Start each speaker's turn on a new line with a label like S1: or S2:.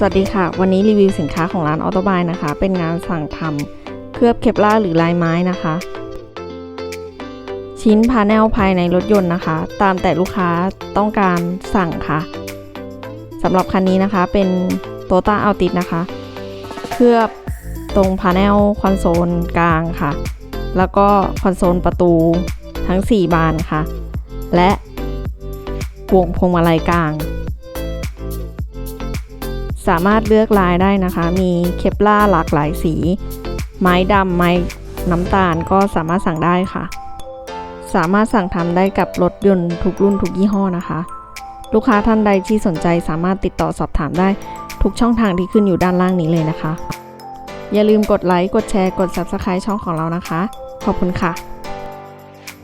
S1: สวัสดีค่ะ วันนี้รีวิวสินค้าของร้านออโตบายนะคะ เป็นงานสั่งทำเคลือบเคปลาหรือลายไม้นะคะ ชิ้นพาแนลภายในรถยนต์นะคะ ตามแต่ลูกค้าต้องการสั่งค่ะสำหรับคันนี้นะคะเป็นโตต้าอัลติ s นะคะ เคลือบตรงพาแนลคอนโซลกลางค่ะ แล้วก็คอนโซลประตูทั้ง 4 บานค่ะ และวงพวงมาลัยกลาง สามารถเลือกลายได้นะคะ มีเคปล่าหลากหลายสี ไม้ดำไม้น้ำตาลก็สามารถสั่งได้ค่ะ สามารถสั่งทำได้กับรถยนต์ทุกรุ่นทุกยี่ห้อนะคะ ลูกค้าท่านใดที่สนใจสามารถติดต่อสอบถามได้ทุกช่องทางที่ขึ้นอยู่ด้านล่างนี้เลยนะคะ อย่าลืมกดไลค์ กดแชร์ กด Subscribe ช่องของเรานะคะ ขอบคุณค่ะ